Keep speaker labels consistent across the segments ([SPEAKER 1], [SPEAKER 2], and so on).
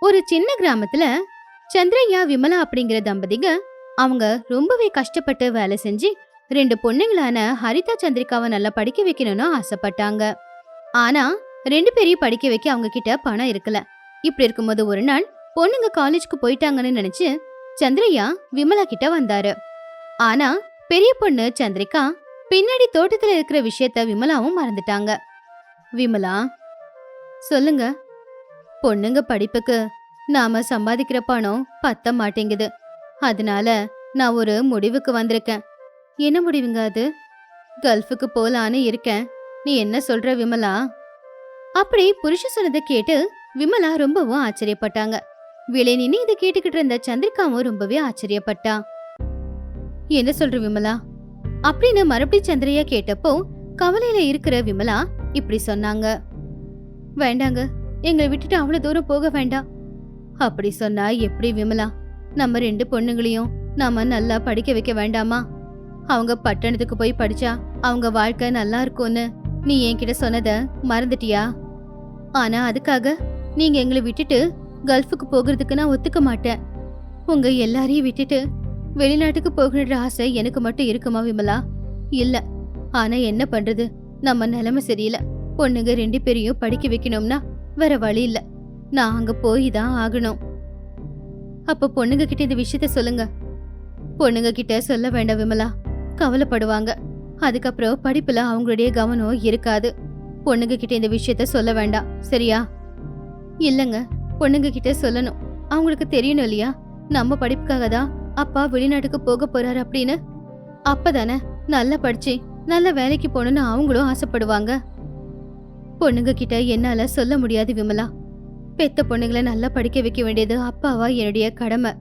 [SPEAKER 1] ஒரு சின்ன கிராமத்துல சந்திரையா விமலா அப்படிங்கிற தம்பதிங்க அவங்க ரொம்பவே கஷ்டப்பட்டு வேலை செஞ்சு ரெண்டு பொண்ணுங்களான ஹரிதா சந்திரிகாவை நல்லா படிக்க வைக்கணும்னு ஆசைப்பட்டாங்க. ஆனா ரெண்டு பேரையும் படிக்க வைக்க அவங்க கிட்ட பணம் இருக்கல. இப்படி இருக்கும்போது ஒரு நாள் பொண்ணுங்க காலேஜ்க்கு போயிட்டாங்கன்னு நினைச்சு சந்திரையா விமலா கிட்ட வந்தாரு. ஆனா பெரிய பொண்ணு சந்திரிகா பின்னாடி தோட்டத்துல இருக்கிற விஷயத்த விமலாவும் மறந்துட்டாங்க. விமலா சொல்லுங்க. பொண்ணுங்க படிப்புக்கு நாம சம்பாதிக்கிற பணம் பத்த மாட்டேங்குது. அதனால நான் ஒரு முடிவுக்கு வந்திருக்கேன். என்ன முடிவுங்க அது? கல்ஃபுக்கு போலான்னு இருக்கேன். நீ என்ன சொல்ற விமலா? அப்படி புருஷ சொன்னதை கேட்டு விமலா ரொம்பவும் ஆச்சரியப்பட்டாங்க. விலை நின்னு இதை கேட்டுக்கிட்டு இருந்த சந்திரிகாவும் ரொம்பவே ஆச்சரியப்பட்டா. என்ன சொல்ற விமலா? அப்படின்னு மறுபடியும் சந்திரையா கேட்டப்போ கவலையில இருக்கிற விமலா இப்படி சொன்னாங்க. வேண்டாங்க எங்களை விட்டுட்டு அவ்வளவு தூரம் போக வேண்டாம். அப்படி சொன்னா எப்படி விமலா? நம்ம ரெண்டு பொண்ணுங்களையும் நாம நல்லா படிக்க வைக்க வேண்டாமா? அவங்க பட்டணத்துக்கு போய் படிச்சா அவங்க வாழ்க்கை நல்லா இருக்கும்னு நீ என்கிட்ட சொன்னத மறந்துட்டியா? ஆனா அதுக்காக நீங்க எங்களை விட்டுட்டு கல்ஃபுக்கு போகிறதுக்கு நான் ஒத்துக்க மாட்டேன். உங்க எல்லாரையும் விட்டுட்டு வெளிநாட்டுக்கு போகணுன்ற ஆசை எனக்கு மட்டும் இருக்குமா விமலா? இல்ல. ஆனா என்ன பண்றது? நம்ம நிலைமை சரியில்லை. பொண்ணுங்க ரெண்டு பேரையும் படிக்க வைக்கணும்னா வேற வழி இல்ல. நான் அங்க போய் தான் ஆகணும். அப்ப பொண்ணுங்க கிட்ட இந்த விஷயத்த சொல்லுங்க. பொண்ணுங்க கிட்ட சொல்ல வேண்டாம் விமலா. கவலைப்படுவாங்க. அதுக்கப்புறம் படிப்புல அவங்களுடைய கவனம் இருக்காது. பொண்ணுங்க கிட்ட இந்த விஷயத்த சொல்ல வேண்டாம். சரியா? இல்லங்க. பொண்ணுங்க கிட்ட சொல்லணும். அவங்களுக்கு தெரியணும் இல்லையா? நம்ம படிப்புக்காக தான் அப்பா வெளிநாட்டுக்கு போக போறாரு அப்படின்னு. அப்பதானே? நல்லா படிச்சு நல்ல வேலைக்கு போகணும்னு அவங்களும் ஆசைப்படுவாங்க. பொண்ணுங்க கிட்ட என்னால சொல்ல முடியாது விமலா. பெத்த பொண்ணுங்களை நல்லா படிக்க வைக்க வேண்டியது அப்பாவா என்னுடைய கடமை.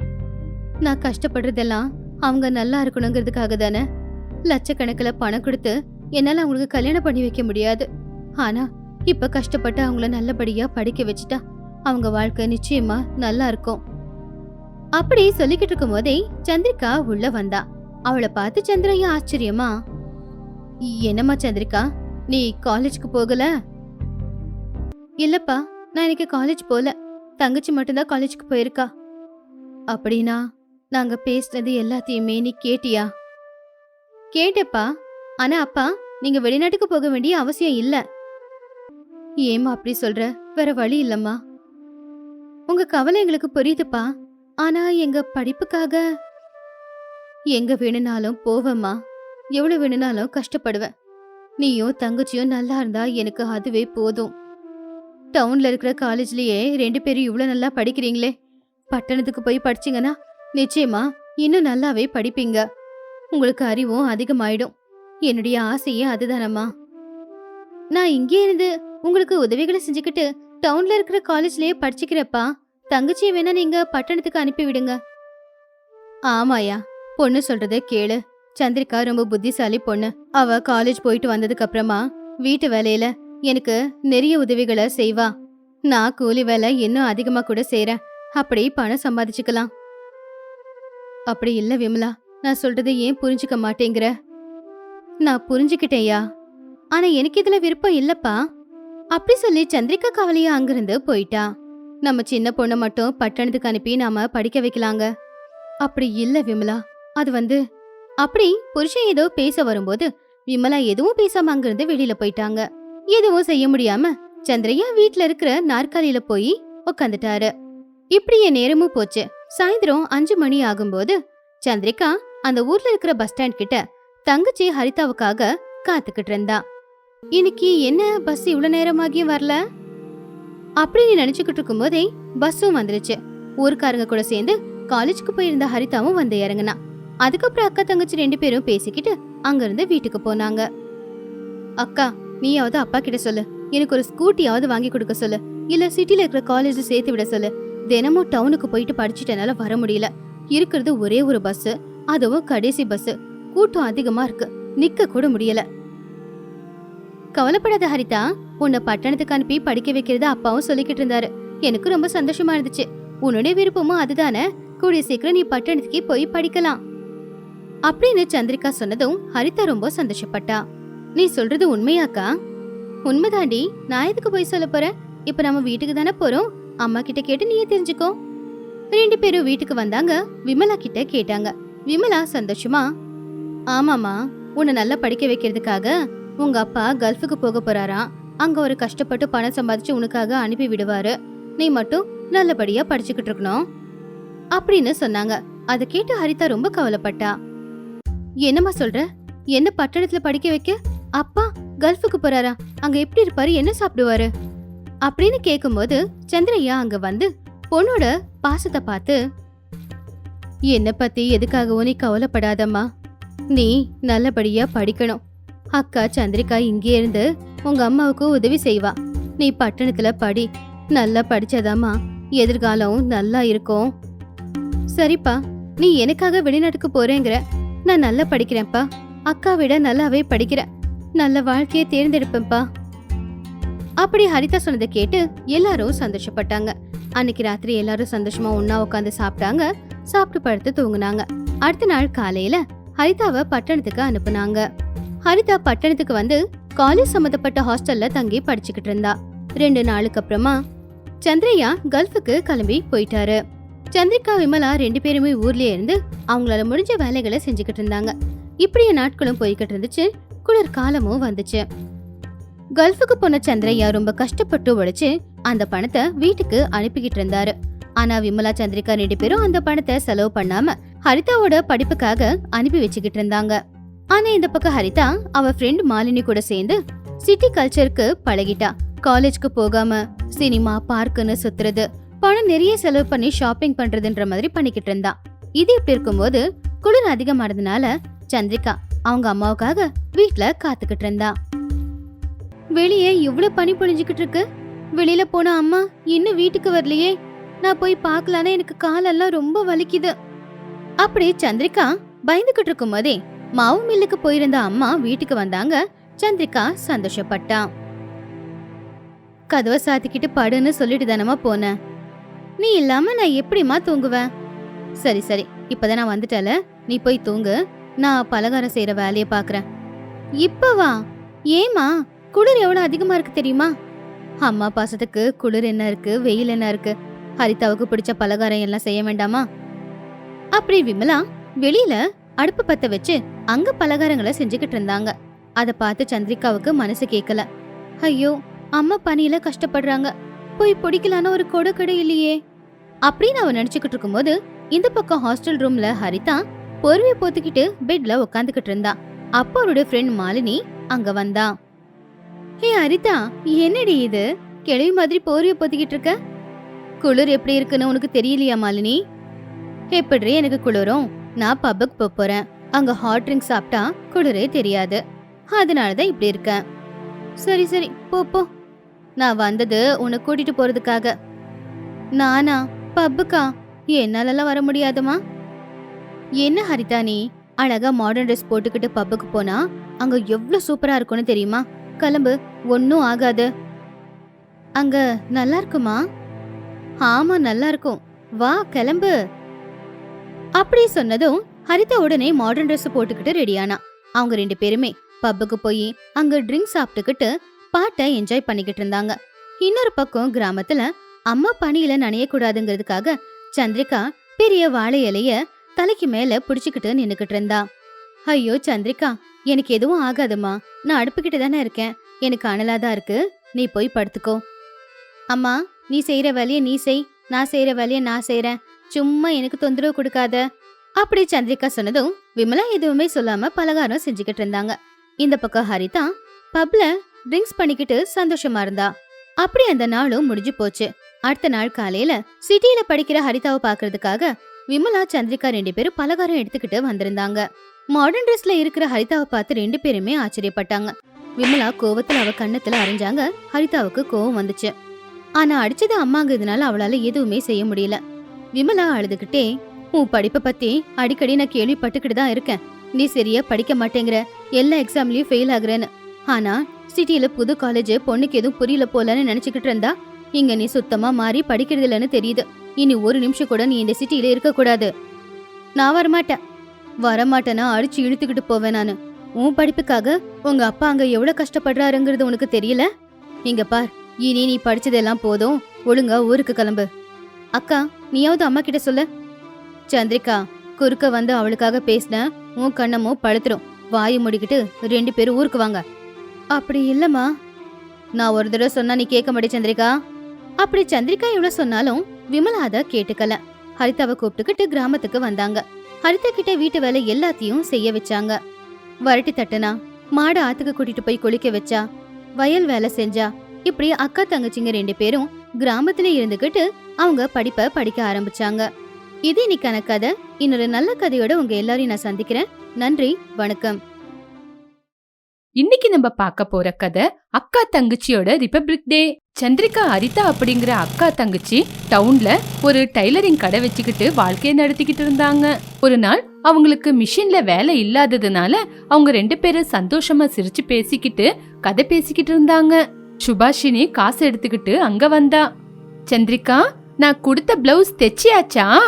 [SPEAKER 1] நான் கஷ்டப்படுறதெல்லாம் அவங்க நல்லா இருக்கணுங்கிறதுக்காக தானே. லட்சக்கணக்கில் பணம் கொடுத்து என்னால் அவங்களுக்கு கல்யாணம் பண்ணி வைக்க முடியாது. ஆனா இப்ப கஷ்டப்பட்டு அவங்கள நல்லபடியா படிக்க வச்சுட்டா அவங்க வாழ்க்கை நிச்சயமா நல்லா இருக்கும். அப்படி சொல்லிக்கிட்டு இருக்கும் போதே சந்திரிகா உள்ள வந்தா. அவளை பார்த்து சந்திரையா ஆச்சரியமா? என்னம்மா சந்திரிகா நீ காலேஜ்க்கு போகல? இல்லப்பா நான் இன்னைக்கு காலேஜ் போல. தங்கச்சி மட்டும்தான் காலேஜுக்கு போயிருக்கா. அப்படின்னா நாங்க பேசுனது எல்லாத்தையுமே நீ கேட்டியா? கேட்டப்பா. ஆனா அப்பா நீங்க வெளிநாட்டுக்கு போக வேண்டிய அவசியம் இல்ல. ஏமா அப்படி சொல்ற? வேற வழி இல்லம்மா. உங்க கவலை எங்களுக்கு புரியுதுப்பா. ஆனா எங்க படிப்புக்காக எங்க வேணும்னாலும் போவேம்மா. எவ்வளவு வேணும்னாலும் கஷ்டப்படுவேன். நீயும் தங்கச்சியும் நல்லா இருந்தா எனக்கு அதுவே போதும். டவுன்ல இருக்கிற காலேஜ்லயே ரெண்டு பேரும் இவ்வளவு நல்லா படிக்கிறீங்களே. பட்டணத்துக்கு போய் படிச்சீங்கன்னா நிச்சயமா இன்னும் நல்லாவே படிப்பீங்க. உங்களுக்கு அறிவும் அதிகமாயிடும். என்னுடைய ஆசையே அதுதானம்மா. நான் இங்கே இருந்து உங்களுக்கு உதவிகளை செஞ்சுக்கிட்டு டவுன்ல இருக்கிற காலேஜ்லயே படிச்சுக்கிறப்பா தங்கச்சியை வேணா நீங்க பட்டணத்துக்கு அனுப்பி விடுங்க. ஆமாயா பொண்ணு சொல்றத கேளு. சந்திரிகா ரொம்ப புத்திசாலி பொண்ணு. அவ காலேஜ் போயிட்டு வந்ததுக்கு அப்புறமா வீட்டு வேலையில எனக்கு நிறைய உதவிகளை செய்வா. நான் கூலி வேலை இன்னும் அதிகமா கூட செய்றேன். அப்படி பணம் சம்பாதிச்சுக்கலாம். அப்படி இல்ல விமலா நான் சொல்றதை ஏன் புரிஞ்சுக்க மாட்டேங்கிற? நான் புரிஞ்சுக்கிட்டேயா ஆனா எனக்கு இதுல விருப்பம் இல்லப்பா. அப்படி சொல்லி சந்திரிகா கவலையா அங்கிருந்து போயிட்டா. நம்ம சின்ன பொண்ணை மட்டும் பட்டணத்துக்கு அனுப்பி நாம படிக்க வைக்கலாங்க. அப்படி இல்ல விமலா அது வந்து அப்படி புருஷன் ஏதோ பேச வரும்போது விமலா எதுவும் பேசாம அங்கிருந்து வெளியில போயிட்டாங்க. எதுவும் செய்ய முடியாம சந்திரையா வீட்ல இருக்கிற நாற்காலியில போய் உக்காந்துட்டாரு. இப்படியே நேரமும் போச்சு. சாயந்தரம் அஞ்சு மணி ஆகும்போது சந்திரிகா அந்த ஊர்ல இருக்கிற பஸ் ஸ்டாண்ட் கிட்ட தங்கச்சி ஹரிதாவுக்காக காத்துக்கிட்டு இருந்தா. இன்னைக்கு என்ன பஸ் இவ்வளவு நேரமாகியும் வரல? அப்படின்னு நினைச்சுக்கிட்டு இருக்கும்போதே பஸ்ஸும் வந்துருச்சு. ஊருக்காரங்க கூட சேர்ந்து காலேஜுக்கு போயிருந்த ஹரிதாவும் வந்து இறங்குனா. அதுக்கப்புறம் அக்கா தங்கச்சி ரெண்டு பேரும் பேசிக்கிட்டு அங்கிருந்து வீட்டுக்கு போனாங்க. அக்கா நீயாவது அப்பா கிட்ட சொல்லு. எனக்கு ஒரு ஸ்கூட்டியாவது வாங்கி கொடுக்க சொல்லு. இல்ல சிட்டில இருக்கிற காலேஜ் சேர்த்து விட சொல்லு. தினமும் டவுனுக்கு போயிட்டு படிச்சுட்டனால வர முடியல. இருக்கிறது ஒரே ஒரு பஸ் அதுவும் கடைசி பஸ் கூட்டம் அதிகமா இருக்கு. நிக்க கூட முடியல. கவலைப்படாத ஹரிதா உன்னை பட்டணத்துக்கு அனுப்பி படிக்க வைக்கிறது அப்பாவும் சொல்லிக்கிட்டு இருந்தாரு. எனக்கு ரொம்ப சந்தோஷமா இருந்துச்சு. உன்னுடைய விருப்பமும் அதுதானே. கூடிய சீக்கிரம் நீ பட்டணத்துக்கே போய் படிக்கலாம். அப்படின்னு சந்திரிகா சொன்னதும் ஹரிதா ரொம்ப சந்தோஷப்பட்டா. நீ சொல்றது உண்மையாக்கா? உண்மைதாண்டி. நான் எதுக்கு போய் சொல்ல போறேன்? இப்ப நம்ம வீட்டுக்கு தானே போறோம். அம்மா கிட்ட கேட்டு நீயே தெரிஞ்சுக்கோ. ரெண்டு பேரும் வீட்டுக்கு வந்தாங்க. விமலா கிட்ட கேட்டாங்க. விமலா சந்தோஷமா ஆமாமா உன்னை நல்லா படிக்க வைக்கிறதுக்காக உங்க அப்பா கல்ஃபுக்கு போக போறாராம் அங்க ஒரு கஷ்டப்பட்டு பணம் சம்பாதிச்சு உனக்காக அனுப்பி விடுவாரு. நீ மட்டும் நல்லபடியா படிச்சுக்கிட்டு இருக்கணும். அப்படின்னு சொன்னாங்க. அதை கேட்டு ஹரிதா ரொம்ப கவலைப்பட்டா. என்னம்மா சொல்ற? என்ன பட்டணத்துல படிக்க வைக்க? அப்பா கல்ஃபுக்கு போறாரா? அங்க எப்படி இருப்பாரு? என்ன சாப்பிடுவாரு? அப்படின்னு கேட்கும்போது சந்திரையா அங்க வந்து பொண்ணோட பாசத்தை பார்த்து என்னை பத்தி எதுக்காகவும் நீ கவலைப்படாதம்மா. நீ நல்லபடியா படிக்கணும். அக்கா சந்திரிகா இங்கே இருந்து உங்க அம்மாவுக்கு உதவி செய்வா. நீ பட்டணத்துல படி. நல்லா படிச்சதாமா எதிர்காலம் நல்லா இருக்கும். சரிப்பா. நீ எனக்காக வெளிநாட்டுக்கு போறேங்கிற. நான் நல்லா படிக்கிறேன்ப்பா. அக்கா விட நல்லாவே படிக்கிறேன் நல்ல வாழ்க்கையை தேர்ந்தெடுப்பேன்ப்பா அப்படி ஹரிதா சொன்னதை கேட்டு எல்லாரும் சந்தோஷப்பட்டாங்க. அன்னைக்கு ராத்திரி எல்லாரும் சந்தோஷமா ஒன்னா உட்காந்து சாப்பிட்டாங்க. சாப்பிட்டு படுத்து தூங்குனாங்க. அடுத்த நாள் காலையில ஹரிதாவை பட்டணத்துக்கு அனுப்புனாங்க. ஹரிதா பட்டணத்துக்கு வந்து காலேஜ் சம்மந்தப்பட்ட ஹாஸ்டல்ல தங்கி படிச்சுக்கிட்டு இருந்தா. ரெண்டு நாளுக்கு அப்புறமா சந்திரையா கல்ஃபுக்கு கிளம்பி போயிட்டாரு. சந்திரிகா விமலா ரெண்டு பேருமே ஊர்லயே இருந்து அவங்களால முடிஞ்ச வேலைகளை செஞ்சுக்கிட்டு இருந்தாங்க. இப்படியே நாட்களும் போய்கிட்டு இருந்துச்சு. குளிர் காலமும் வந்துச்சு. கல்ஃபுக்கு போன சந்திரையா ரொம்ப கஷ்டப்பட்டு உழைச்சு அந்த பணத்தை வீட்டுக்கு அனுப்பிக்கிட்டு இருந்தாரு. ஆனா விமலா சந்திரிகா ரெண்டு பேரும் அந்த பணத்தை செலவு பண்ணாம ஹரிதாவோட படிப்புக்காக அனுப்பி வச்சுக்கிட்டு இருந்தாங்க. ஆனா இந்த பக்கம் ஹரிதா அவ ஃப்ரெண்ட் மாலினி கூட சேர்ந்து சிட்டி கல்ச்சருக்கு பழகிட்டா. காலேஜ்க்கு போகாம சினிமா பார்க்குன்னு சுத்துறது பணம் நிறைய செலவு பண்ணி ஷாப்பிங் பண்றதுன்ற மாதிரி பண்ணிக்கிட்டு இருந்தா. இது இப்படி இருக்கும்போது குளிர் அதிகமானதுனால சந்திரிகா அவங்க அம்மாவுக்காக வீட்ல காத்துக்கிட்டு இருந்தா. வெளியே இவ்வளவு பனி பொழிஞ்சுக்கிட்டு இருக்கு. வெளியில போன அம்மா இன்னும் வீட்டுக்கு வரலையே. நான் போய் பார்க்கலான்னு எனக்கு காலெல்லாம் ரொம்ப வலிக்குது. அப்படி சந்திரிகா பயந்துகிட்டு இருக்கும் போதே மாவு மில்லுக்கு போயிருந்த அம்மா வீட்டுக்கு வந்தாங்க. சந்திரிகா சந்தோஷப்பட்டா. கதவை சாத்திக்கிட்டு படுன்னு சொல்லிட்டு தானமா போனேன் நீ இல்லாம நான் எப்படிம்மா தூங்குவேன் சரி சரி இப்பதான் நான் வந்துட்டல நீ போய் தூங்கு. நான் பலகாரம் செய்யற வேலையை பாக்குறேன். இப்பவா ஏமா குளிர் எவ்வளவு அதிகமா இருக்கு தெரியுமா? அம்மா பாசத்துக்கு குளிர் என்ன இருக்கு வெயில் என்ன இருக்கு? ஹரிதாவுக்கு பிடிச்ச பலகாரம் எல்லாம் செய்ய வேண்டாமா? அப்படி விமலா வெளியில அடுப்பு பத்த வச்சு அங்க பலகாரங்களை செஞ்சுக்கிட்டு இருந்தாங்க. அத பார்த்து சந்திரிகாவுக்கு மனசு கேக்கல. ஐயோ அம்மா பனியில கஷ்டப்படுறாங்க. போய் பிடிக்கலான்னு ஒரு கொடை கடை இல்லையே. அப்படின்னு அவ நினைச்சுக்கிட்டு இருக்கும்போது இந்த பக்கம் ஹாஸ்டல் ரூம்ல ஹரிதா பொறுவை போத்துக்கிட்டு பெட்ல உட்காந்துக்கிட்டு இருந்தா. அப்போ அவரோட ஃப்ரெண்ட் மாலினி அங்க வந்தா. ஹே அரிதா என்னடி இது? கிழவி மாதிரி போர்வைய போத்திக்கிட்டு இருக்க? குளிர் எப்படி இருக்குன்னு உனக்கு தெரியலையா மாலினி? எப்படி எனக்கு குளிரும்? நான் பப்புக்கு போக போறேன். அங்க ஹாட் ட்ரிங்க் சாப்பிட்டா குளிரே தெரியாது. அதனாலதான் இப்படி இருக்கேன். சரி சரி போ போ. நான் வந்தது உன்னை கூட்டிட்டு போறதுக்காக. நானா? பப்புக்கா என்னாலலாம் வர முடியாதுமா என்ன ஹரிதா நீ? அழகா மாடர்ன் ட்ரெஸ் போட்டுக்கிட்டு பப்புக்கு போனா அங்க எவ்வளவு சூப்பரா இருக்கும்னு தெரியுமா? கிளம்பு ஒன்னும் ஆகாது. அங்க நல்லா இருக்குமா? ஆமா நல்லா இருக்கும். வா கிளம்பு. அப்படி சொன்னதும் ஹரிதா உடனே மாடர்ன் ட்ரெஸ் போட்டுக்கிட்டு ரெடியானா அவங்க ரெண்டு பேருமே பப்புக்கு போய் அங்க ட்ரிங்க் சாப்பிட்டுக்கிட்டு பாட்டை என்ஜாய் பண்ணிக்கிட்டு இருந்தாங்க. இன்னொரு பக்கம் கிராமத்துல அம்மா பனியில நனையக்கூடாதுங்கிறதுக்காக சந்திரிகா பெரிய வாழை இலைய தலைக்கு மேல புடிச்சுக்கிட்டு நின்னுக்கிட்டு இருந்தா. ஐயோ சந்திரிகா எனக்கு எதுவும் ஆகாதும்மா. நான் அடுப்புக்கிட்ட தானே இருக்கேன். எனக்கு அனலாதான் இருக்கு. நீ போய் படுத்துக்கோ. அம்மா நீ செய்யற வேலையை நீ செய். நான் செய்யற வேலையை நான் செய்யறேன் சும்மா எனக்கு தொந்தரவு கொடுக்காத. அப்படி சந்திரிகா சொன்னதும் விமலா எதுவுமே சொல்லாம பலகாரம் செஞ்சுக்கிட்டு இருந்தாங்க. இந்த பக்கம் ஹரிதா பப்ல ட்ரிங்க்ஸ் பண்ணிக்கிட்டு சந்தோஷமா இருந்தா. அப்படி அந்த நாளும் முடிஞ்சு போச்சு. அடுத்த நாள் காலையில சிட்டியில படிக்கிற ஹரிதாவை பாக்குறதுக்காக விமலா சந்திரிகா ரெண்டு பேரும் பலகாரம் எடுத்துக்கிட்டு வந்திருந்தாங்க. மாடர்ன் ட்ரெஸ்ல இருக்கிற ஹரிதாவை பார்த்து ரெண்டு பேருமே ஆச்சரியப்பட்டாங்க. விமலா கோவத்துல அவ கண்ணத்துல அரைஞ்சாங்க. ஹரிதாவுக்கு கோவம் வந்துச்சு. ஆனா அடிச்சது அம்மாங்கிறதுனால அவளால எதுவுமே செய்ய முடியல. விமலா அழுதுகிட்டே உன் படிப்பை பத்தி அடிக்கடி நான் கேள்விப்பட்டுக்கிட்டு தான் இருக்கேன். நீ சரியா படிக்க மாட்டேங்கிற. எல்லா எக்ஸாம்லயும் ஃபெயில் ஆகுறேன்னு. ஆனா சிட்டியில புது காலேஜ் பொண்ணுக்கு எதுவும் புரியல போலன்னு நினைச்சுக்கிட்டு இருந்தா இங்க நீ சுத்தமா மாறி படிக்கிறது இல்லைன்னு தெரியுது. இனி ஒரு நிமிஷம் கூட நீ இந்த சிட்டியில இருக்கக்கூடாது. நான் வரமாட்டேன். வரமாட்டேன்னா அடிச்சு இழுத்துக்கிட்டு போவேன் நான். உன் படிப்புக்காக உங்க அப்பா அங்க எவ்வளவு கஷ்டப்படுறாருங்கிறது உனக்கு தெரியல? இங்க பார் இனி நீ படிச்சதெல்லாம் போதும். ஒழுங்கா ஊருக்கு கிளம்பு. அக்கா நீயாவது அம்மா கிட்ட சொல்லு. சந்திரிகா குறுக்க வந்து அவளுக்காக பேசின உன் கண்ணமும் பழுத்துரும். வாயை முடிக்கிட்டு ரெண்டு பேரும் ஊருக்கு வாங்க. அப்படி இல்லம்மா. நான் ஒரு தடவை சொன்னா நீ கேட்க மாட்டே சந்திரிகா. அப்படி சந்திரிகா இவ்வளவு சொன்னாலும் விமலா அத கேட்டுக்கல. ஹரிதாவை கூப்பிட்டுக்கிட்டு கிராமத்துக்கு வந்தாங்க. ஹரிதா கிட்ட வீட்டு வேலை எல்லாத்தையும் செய்ய வச்சாங்க. வரட்டி தட்டுனா மாடு ஆத்துக்கு கூட்டிட்டு போய் குளிக்க வச்சா வயல் வேலை செஞ்சா இப்படி அக்கா தங்கச்சிங்க ரெண்டு பேரும் கிராமத்துல இருந்துகிட்டு அவங்க படிப்ப படிக்க ஆரம்பிச்சாங்க. இது இன்னைக்கான கதை. இன்னொரு நல்ல கதையோட உங்க எல்லாரையும் நான் சந்திக்கிறேன். நன்றி வணக்கம்.
[SPEAKER 2] இன்னைக்கு நம்ம பார்க்க போற கதை அக்கா தங்கச்சியோட ரிபப்ளிக் டே. சந்திரிகா ஹரிதா அப்படிங்கிற அக்கா தங்கச்சி டவுன்ல ஒரு டைலரிங் கடை வச்சுக்கிட்டு வாழ்க்கையை நடத்திக்கிட்டு இருந்தாங்க. ஒரு நாள் அவங்களுக்கு மிஷின்ல வேலை இல்லாததுனால அவங்க ரெண்டு பேரும் சந்தோஷமா சிரிச்சு பேசிக்கிட்டு கதை பேசிக்கிட்டு இருந்தாங்க. சுபாஷினி காசு எடுத்துக்கிட்டு அங்க வந்தா. சந்திரிகா நான் கொடுத்த பிளவுஸ் தைச்சியாச்சா?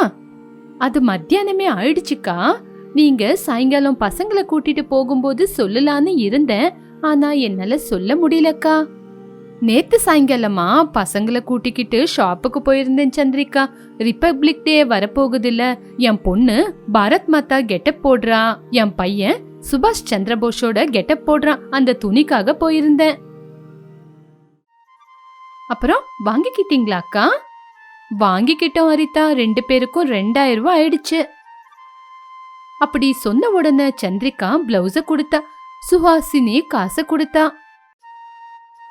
[SPEAKER 2] அது மத்தியானமே ஆயிடுச்சுக்கா. நீங்க சாயங்காலம் பசங்களை கூட்டிட்டு போகும்போது சொல்லலான்னு இருந்தேன். ஆனா என்னால சொல்ல முடியலக்கா. நேத்து சாயங்காலமா பசங்களை கூட்டிக்கிட்டு ஷாப்புக்கு போயிருந்தேன் சந்திரிகா. ரிப்பப்ளிக் டே வரப்போகுதுல்ல. என் பொண்ணு பாரத் மாதா கெட்டப் போடுறா. என் பையன் சுபாஷ் சந்திரபோஸோட கெட்டப் போடுறான். அந்த துணிக்காக போயிருந்தேன். அப்புறம் வாங்கிக்கிட்டீங்களா அக்கா வாங்கிக்கிட்டோம் ஹரிதா ரெண்டு பேருக்கும் ரெண்டாயிரம் ரூபாய் ஆயிடுச்சு. அப்படி சொன்ன உடனே சந்திரிகா பிளவுஸ கொடுத்தா சுஹாசினி காசை கொடுத்தா.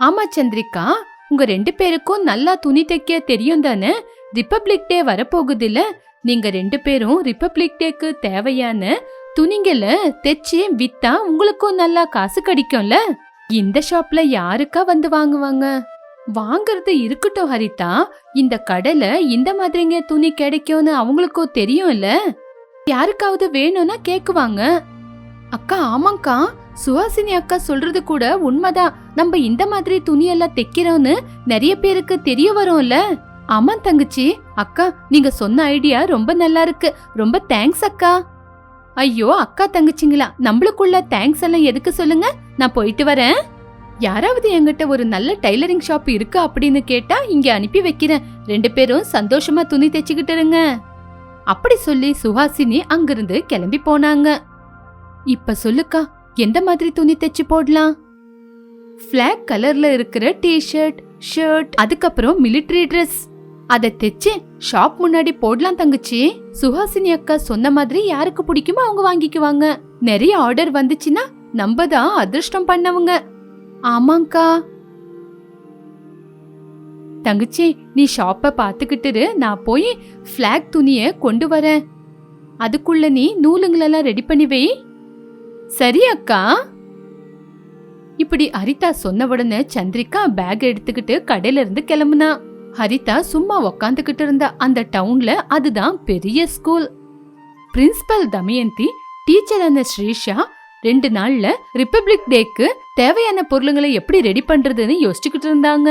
[SPEAKER 2] ஆமா சந்திரிகா உங்க ரெண்டு பேருக்கும் நல்லா துணி தைக்க தெரியும் தானே? ரிப்பப்ளிக் டே வரப்போகுதுல்ல நீங்க ரெண்டு பேரும் ரிப்பப்ளிக் டேக்கு தேவையான துணிங்களை தைச்சு வித்தா உங்களுக்கும் நல்லா காசு கிடைக்கும்ல? இந்த ஷாப்ல யாருக்கா வந்து வாங்குவாங்க? வாங்குறது இருக்கட்டும் ஹரிதா இந்த கடையில இந்த மாதிரிங்க துணி கிடைக்கும்னு அவங்களுக்கும் தெரியும்ல? யாருக்காவது வேணும்னா கேக்குவாங்க. அக்கா ஆமாங்கக்கா சுஹாசினி அக்கா சொல்றது கூட உண்மைதான். நம்ம இந்த மாதிரி துணியெல்லாம் தைக்கிறோம்னு நிறைய பேருக்கு தெரிய வரும்ல. ஆமா தங்கச்சி. அக்கா நீங்க சொன்ன ஐடியா ரொம்ப நல்லா இருக்கு. ரொம்ப தேங்க்ஸ் அக்கா. ஐயோ அக்கா தங்கச்சிங்களா. நம்மளுக்குள்ள தேங்க்ஸ் எல்லாம் எதுக்கு சொல்லுங்க? நான் போயிட்டு வரேன். யாராவது என்கிட்ட ஒரு நல்ல டைலரிங் ஷாப் இருக்கு அப்படின்னு கேட்டா இங்க அனுப்பி வைக்கிறேன். ரெண்டு பேரும் சந்தோஷமா துணி தைச்சுக்கிட்டு இருங்க. அப்படி சொல்லி சுஹாசினி அங்கிருந்து கிளம்பி போனாங்க. இப்ப சொல்லுக்கா எந்த மாதிரி துணி தைச்சு போடலாம்? ஃபிளாக் கலர்ல இருக்கிற டி-ஷர்ட் ஷர்ட் அதுக்கப்புறம் மிலிட்டரி ட்ரெஸ் அதை தைச்சு ஷாப் முன்னாடி போடலாம் தங்கச்சி. சுஹாசினி அக்கா சொன்ன மாதிரி யாருக்கு பிடிக்குமோ அவங்க வாங்கிக்குவாங்க. நிறைய ஆர்டர் வந்துச்சுன்னா நம்ம தான் அதிர்ஷ்டம் பண்ணவங்க. ஆமாங்கா. தங்கச்சி நீ ஷாப்பை பார்த்துக்கிட்டு நான் போய் ஃப்ளாக் துணியை கொண்டு வரேன். அதுக்குள்ள நீ நூலுங்களெல்லாம் ரெடி பண்ணி வை. சரி அக்கா. இப்படி ஹரிதா சொன்ன உடனே சந்திரிகா பேக் எடுத்துக்கிட்டு கடையில இருந்து கிளம்புனா. ஹரிதா சும்மா உக்காந்துக்கிட்டு இருந்த அந்த டவுன்ல அதுதான் பெரிய ஸ்கூல் பிரின்சிபல் தமயந்தி டீச்சர் அந்த ஸ்ரீஷா ரெண்டு நாள்ல ரிப்பப்ளிக் டேக்கு தேவையான பொருளுங்களை எப்படி ரெடி பண்றதுன்னு யோசிச்சுக்கிட்டு இருந்தாங்க.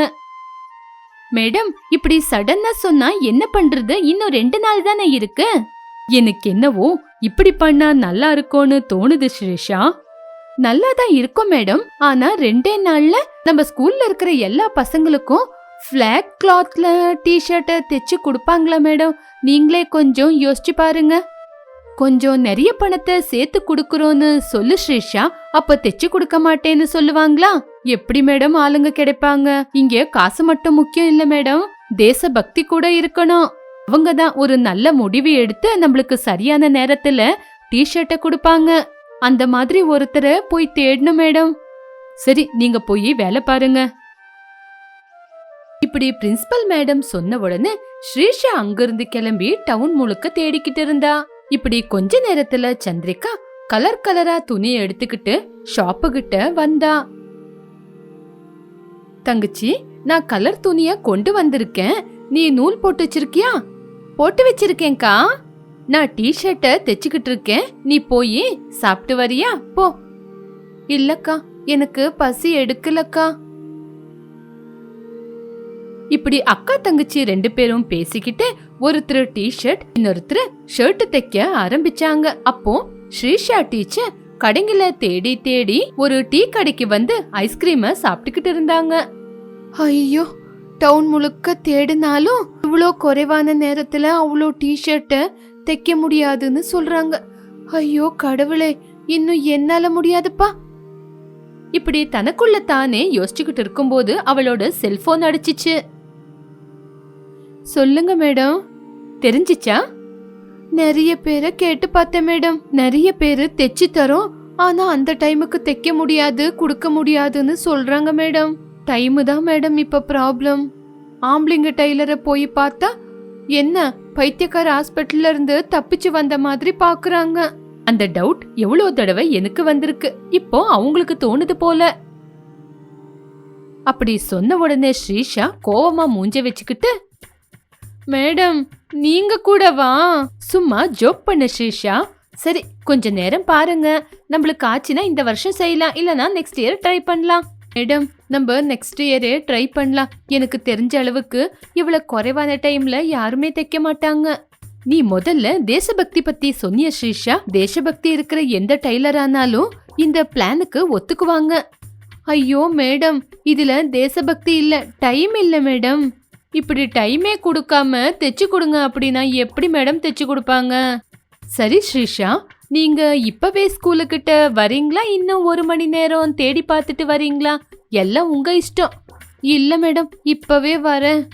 [SPEAKER 2] மேடம் இப்படி சடனா சொன்னா என்ன பண்றது? இன்னும் ரெண்டு நாள் தானே இருக்கு? எனக்கு என்னவோ இப்படி பண்ணா நல்லா இருக்கும்னு தோணுது ஸ்ரீஷா. நல்லா தான் இருக்கும் மேடம். ஆனா ரெண்டே நாள்ல நம்ம ஸ்கூல்ல இருக்கிற எல்லா பசங்களுக்கும் ஃபிளாக் கிளாத்ல டிஷர்ட்டை தைச்சு கொடுப்பாங்களா மேடம்? நீங்களே கொஞ்சம் யோசிச்சு பாருங்க. கொஞ்சம் நிறைய பணத்தை சேர்த்து கொடுக்கறோன்னு சொல்லு ஸ்ரீஷா. அப்ப தைச்சு கொடுக்க மாட்டேன்னு சொல்லுவாங்களா? எப்படி மேடம் ஆளுங்க கிடைப்பாங்க? இங்க காசு மட்டும் முக்கியம் இல்ல மேடம். தேசபக்தி கூட இருக்கணும். அவங்க தான் ஒரு நல்ல முடிவு எடுத்து நம்மளுக்கு சரியான நேரத்துல டிஷர்ட்டை கொடுப்பாங்க. அந்த மாதிரி ஒருத்தரை போய் தேடணும் மேடம். சரி நீங்க போய் வேலை பாருங்க. இப்படி பிரின்சிபல் மேடம் சொன்ன உடனே ஸ்ரீஷா அங்கிருந்து கிளம்பி டவுன் முழுக்க தேடிக்கிட்டு இருந்தா. இப்படி கொஞ்ச நேரத்துல சந்திரிகா கலர் கலரா துணி எடுத்துக்கிட்டு ஷாப்பு கிட்ட வந்தா. தங்கச்சி நான் கலர் துணிய கொண்டு வந்திருக்கேன். நீ நூல் போட்டு வச்சிருக்கியா? போட்டு வச்சிருக்கேன்க்கா. நான் டி-ஷர்ட்டை தைச்சுக்கிட்டு இருக்கேன். நீ போய் சாப்பிட்டு வரியா? போ. இல்லக்கா எனக்கு பசி எடுக்கலக்கா. இப்படி அக்கா தங்கச்சி ரெண்டு பேரும் பேசிக்கிட்டு ஒருத்தர் டி-ஷர்ட் இன்னொருத்தர் ஷர்ட் தைக்க ஆரம்பிச்சாங்க. அப்போ ஸ்ரீஷா டீச்சர் கடைங்கள தேடி தேடி ஒரு டீ கடைக்கு வந்து ஐஸ்கிரீம சாப்பிட்டுக்கிட்டு இருந்தாங்க. ஐயோ டவுன் முழுக்க தேடினாலும் இவ்வளோ குறைவான நேரத்துல அவ்வளோ டிஷர்ட்டை தைக்க முடியாதுன்னு சொல்றாங்க. ஐயோ கடவுளே இன்னும் என்னால முடியாதுப்பா. இப்படி தனக்குள்ள தானே யோசிச்சுக்கிட்டு இருக்கும்போது அவளோட செல்போன் அடிச்சிச்சு. சொல்லுங்க மேடம். தெரிஞ்சிச்சா? நிறைய பேரை கேட்டு பார்த்தேன் மேடம். நிறைய பேர் தைச்சு தரோம். ஆனா அந்த டைமுக்கு தைக்க முடியாது கொடுக்க முடியாதுன்னு சொல்றாங்க மேடம். டைமு தான் மேடம் இப்ப ப்ராப்ளம். ஆம்பளைங்க டெய்லரை போய் பார்த்தா என்ன பைத்தியக்கார ஹாஸ்பிட்டல்ல இருந்து தப்பிச்சு வந்த மாதிரி பாக்குறாங்க. அந்த டவுட் எவ்வளோ தடவை எனக்கு வந்திருக்கு. இப்போ அவங்களுக்கு தோணுது போல. அப்படி சொன்ன உடனே ஸ்ரீஷா கோவமா மூஞ்ச வச்சுக்கிட்டு மேடம் நீங்க கூடவா? சும்மா ஜோக் பண்ண ஸ்ரீஷா. சரி கொஞ்ச நேரம் பாருங்க. நம்மளுக்கு ஆச்சுன்னா இந்த வருஷம் செய்யலாம். இல்லனா நெக்ஸ்ட் இயர் ட்ரை பண்ணலாம். மேடம் நம்ம நெக்ஸ்ட் இயரே ட்ரை பண்ணலாம். எனக்கு தெரிஞ்ச அளவுக்கு இவ்வளவு குறைவான டைம்ல யாருமே தைக்க மாட்டாங்க. நீ முதல்ல தேசபக்தி பத்தி சொன்னிய ஸ்ரீஷா? தேசபக்தி இருக்கிற எந்த டைலர் ஆனாலும் இந்த பிளானுக்கு ஒத்துக்குவாங்க. ஐயோ மேடம் இதுல தேசபக்தி இல்ல டைம் இல்ல மேடம். இப்படி டைமே கொடுக்காம தைச்சு கொடுங்க அப்படின்னா எப்படி மேடம் தைச்சு கொடுப்பாங்க? சரி ஸ்ரீஷா நீங்க இப்பவே ஸ்கூலுக்கிட்ட வரீங்களா? இன்னும் ஒரு மணி நேரம் தேடி பார்த்துட்டு வரீங்களா? எல்லாம் உங்க இஷ்டம். இல்ல மேடம் இப்பவே வரேன்.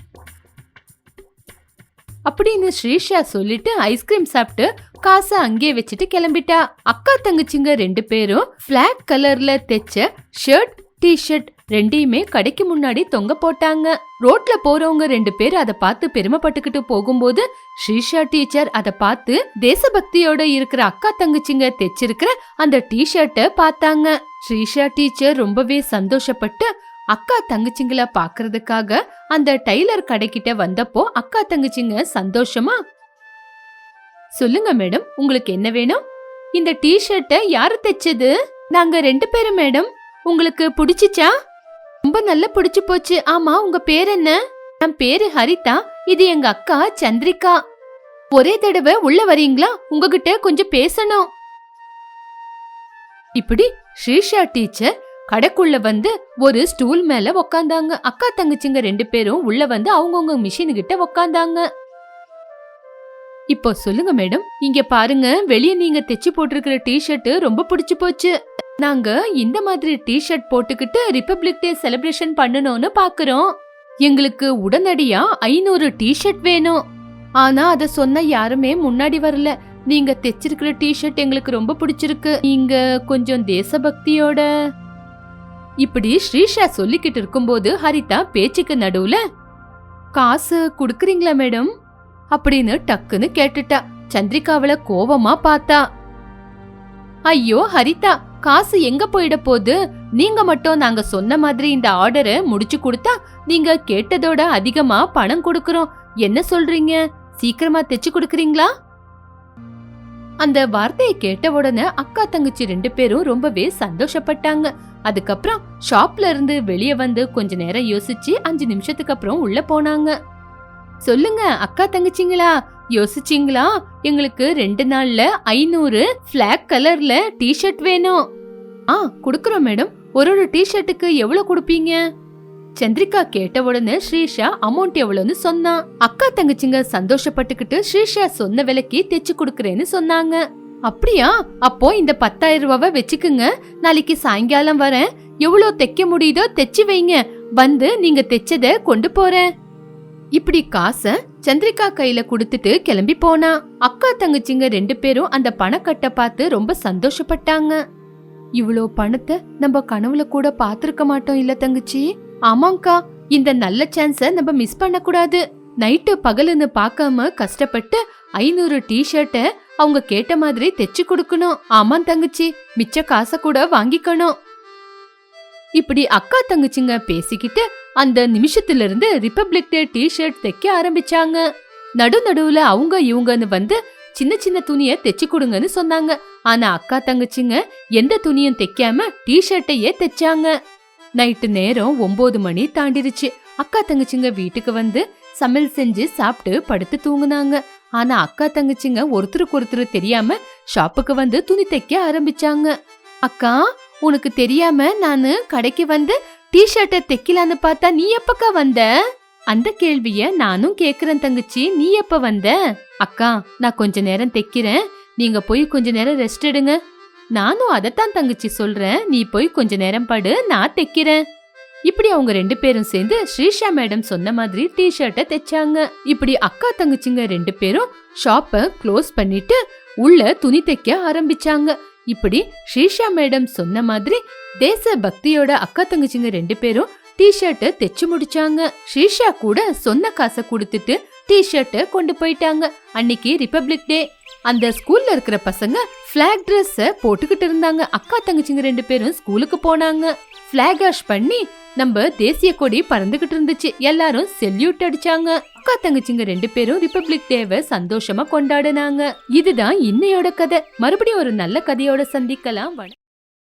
[SPEAKER 2] அப்படின்னு ஸ்ரீஷா சொல்லிட்டு ஐஸ்கிரீம் சாப்பிட்டு காசை அங்கேயே வச்சுட்டு கிளம்பிட்டா. அக்கா தங்கச்சிங்க ரெண்டு பேரும் பிளாக் கலர்ல தைச்ச ஷர்ட் டிஷர்ட் ரெண்டையுமே கடைக்கு முன்னாடி தொங்க போட்டாங்க. ரோட்ல போறவங்க ரெண்டு பேர் அதை பார்த்து பெருமைப்பட்டுக்கிட்டு போகும்போது ஸ்ரீஷா டீச்சர் அதை பார்த்து தேசபக்தியோட இருக்கிற அக்கா தங்கச்சிங்க தைச்சிருக்கிற அந்த டிஷர்ட்டை பார்த்தாங்க. ஸ்ரீஷா டீச்சர் ரொம்பவே சந்தோஷப்பட்டு அக்கா தங்கச்சிங்கள பாக்குறதுக்காக அந்த டைலர் கடைக்கிட்ட வந்தப்போ அக்கா தங்கச்சிங்க சந்தோஷமா? சொல்லுங்க மேடம் உங்களுக்கு என்ன வேணும்? இந்த டி-ஷர்ட்டை யாரு தைச்சது? நாங்க ரெண்டு பேரும் மேடம். உங்களுக்கு பிடிச்சிச்சா? ரொம்ப நல்லா பிடிச்சு போச்சு. ஆமா உங்க பேர் என்ன? என் பேரு ஹரிதா. இது எங்க அக்கா சந்திரிகா. ஒரே தடவை உள்ள வரீங்களா? உங்ககிட்ட கொஞ்சம் பேசணும். இப்படி ஸ்ரீஷா டீச்சர் கடைக்குள்ள வந்து ஒரு ஸ்டூல் மேல உக்காந்தாங்க. அக்கா தங்கச்சிங்க ரெண்டு பேரும் உள்ள வந்து அவங்கவுங்க மிஷின் கிட்ட உக்காந்தாங்க. இப்போ சொல்லுங்க மேடம் இங்க பாருங்க வெளியே நீங்க தைச்சு போட்டிருக்கிற டி-ஷர்ட் ரொம்ப பிடிச்சு போச்சு. நாங்க இந்த மாதிரி டி-ஷர்ட் போட்டுக்கிட்டு ரிப்பப்ளிக் டே செலிப்ரேஷன் பண்ணணும்னு பாக்குறோம். எங்களுக்கு உடனடியா ஐநூறு டி-ஷர்ட் வேணும். ஆனா அத சொன்ன யாருமே முன்னாடி வரல. நீங்க தைச்சிருக்கிற டி-ஷர்ட் எங்களுக்கு ரொம்ப பிடிச்சிருக்கு. நீங்க கொஞ்சம் தேசபக்தியோட. இப்படி ஸ்ரீஷா சொல்லிக்கிட்டு இருக்கும்போது ஹரிதா பேச்சுக்கு நடுவுல காசு குடுக்கறீங்களா மேடம்? அப்படின்னு டக்குன்னு கேட்டுட்டா. சந்திரிகாவள கோவமா பார்த்தா. ஐயோ ஹரிதா காசு எங்க போயிட போகுது? நீங்க மட்டும் நாங்க சொன்ன மாதிரி இந்த ஆர்டரை முடிச்சு கொடுத்தா நீங்க கேட்டதோட அதிகமா பணம் கொடுக்கறோம். என்ன சொல்றீங்க? சீக்கிரமா தைச்சு கொடுக்கறீங்களா? அந்த வார்த்தையை கேட்ட உடனே அக்கா தங்கச்சி ரெண்டு பேரும் ரொம்பவே சந்தோஷப்பட்டாங்க. அதுக்கப்புறம் ஷாப்ல இருந்து வெளியே வந்து கொஞ்ச நேரம் யோசிச்சு அஞ்சு நிமிஷத்துக்கு அப்புறம் உள்ள போனாங்க. சொல்லுங்க அக்கா தங்கச்சிங்களா? யோசிச்சிங்களா? எங்களுக்கு ரெண்டு நாள்ல ஐநூறு பிளாக் கலர்ல டிஷர்ட் வேணும். ஆ குடுக்கறோம் மேடம். ஒரு ஒரு டிஷர்ட்டுக்கு எவ்வளவு கொடுப்பீங்க? சந்திரிகா கேட்ட உடனே ஸ்ரீஷா அமௌண்ட் எவ்வளவுன்னு சொன்னான் அக்கா தங்கச்சிங்க சந்தோஷப்பட்டுக்கிட்டு ஸ்ரீஷா சொன்ன விலைக்கு தைச்சு கொடுக்கறேன்னு சொன்னாங்க. அப்படியா? அப்போ இந்த பத்தாயிரம் ரூபாவை வச்சுக்குங்க. நாளைக்கு சாயங்காலம் வரேன். எவ்வளோ தைக்க முடியுதோ தைச்சு வைங்க. வந்து நீங்க தைச்சத கொண்டு போறேன். இப்படி காச சந்திரிகா கையில கொடுத்துட்டு கிளம்பி போனா. அக்கா தங்கச்சிங்க ரெண்டு பேரும் அந்த பணக்கட்டை பார்த்து ரொம்ப சந்தோஷப்பட்டாங்க. இவ்வளோ பணத்தை நம்ம கனவுல கூட பார்த்துருக்க மாட்டோம் இல்ல தங்கச்சி? ஆமாங்கா இந்த நல்ல சான்ஸ நம்ம மிஸ் பண்ண கூடாது நைட்டு பகலுன்னு பார்க்காம கஷ்டப்பட்டு ஐநூறு டி-ஷர்ட்டை அவங்க கேட்ட மாதிரி தைச்சு கொடுக்கணும். ஆமா தங்கச்சி மிச்ச காசை கூட வாங்கிக்கணும். இப்படி அக்கா தங்கச்சிங்க பேசிக்கிட்டு அந்த நிமிஷத்துல இருந்து ரிப்பப்ளிக் டே டி-ஷர்ட் தைக்க ஆரம்பிச்சாங்க. நடு நடுவுல அவங்க இவங்கன்னு வந்து சின்ன சின்ன துணிய தைச்சு கொடுங்கன்னு சொன்னாங்க. ஆனா அக்கா தங்கச்சிங்க எந்த துணியும் தைக்காம டி-ஷர்ட்டையே தைச்சாங்க. நைட்டு நேரம் ஒன்பது மணி தாண்டிருச்சு. அக்கா தங்கச்சிங்க வீட்டுக்கு வந்து சமையல் செஞ்சு சாப்பிட்டு படுத்து தூங்குனாங்க. ஆனா அக்கா தங்கச்சிங்க ஒருத்தருக்கு ஒருத்தர் தெரியாம ஷாப்புக்கு வந்து துணி தைக்க ஆரம்பிச்சாங்க. அக்கா உனக்கு தெரியாம நானு கடைக்கு வந்து டிஷர்ட்டை தைக்கலான்னு பார்த்தா நீ எப்பக்கா வந்த? அந்த கேள்விய நானும் கேக்குறேன் தங்கச்சி. நீ எப்ப வந்த? அக்கா நான் கொஞ்ச நேரம் தைக்கிறேன். நீங்க போய் கொஞ்ச நேரம் ரெஸ்ட் எடுங்க. நானும் அதைத்தான் தங்கச்சி சொல்றேன். நீ போய் கொஞ்ச நேரம் படு. நான் தைக்கிறேன். இப்படி அவங்க ரெண்டு பேரும் சேர்ந்து ஸ்ரீஷா மேடம் சொன்ன மாதிரி டி ஷர்ட்டை தைச்சாங்க. இப்படி அக்கா தங்கச்சிங்க ரெண்டு பேரும் ஷாப்பை க்ளோஸ் பண்ணிட்டு உள்ள துணி தைக்க ஆரம்பிச்சாங்க. இப்படி ஷீஷா மேடம் சொன்ன மாதிரி தேச பக்தியோட அக்கா தங்கச்சிங்க ரெண்டு பேரும் டி ஷர்ட்டை தைச்சு முடிச்சாங்க. ஷீஷா கூட சொன்ன காசை கொடுத்துட்டு டி ஷர்ட்டை கொண்டு போயிட்டாங்க. அன்னைக்கு ரிபப்ளிக் டே அந்த ஸ்கூல்ல இருக்கிற பசங்க ஃபிளாக் ட்ரெஸ்ஸை போட்டுக்கிட்டு இருந்தாங்க. அக்கா தங்கச்சிங்க ரெண்டு பேரும் ஸ்கூலுக்கு போனாங்க. ஃபிளாக் ஆஷ் பண்ணி நம்ம தேசிய கொடி பறந்துகிட்டு இருந்துச்சு. எல்லாரும் செல்யூட் அடிச்சாங்க. அக்கா தங்கச்சிங்க ரெண்டு பேரும் ரிபப்ளிக் டேவை சந்தோஷமா கொண்டாடினாங்க. இதுதான் இன்னையோட கதை. மறுபடியும் ஒரு நல்ல கதையோட சந்திக்கலாம்.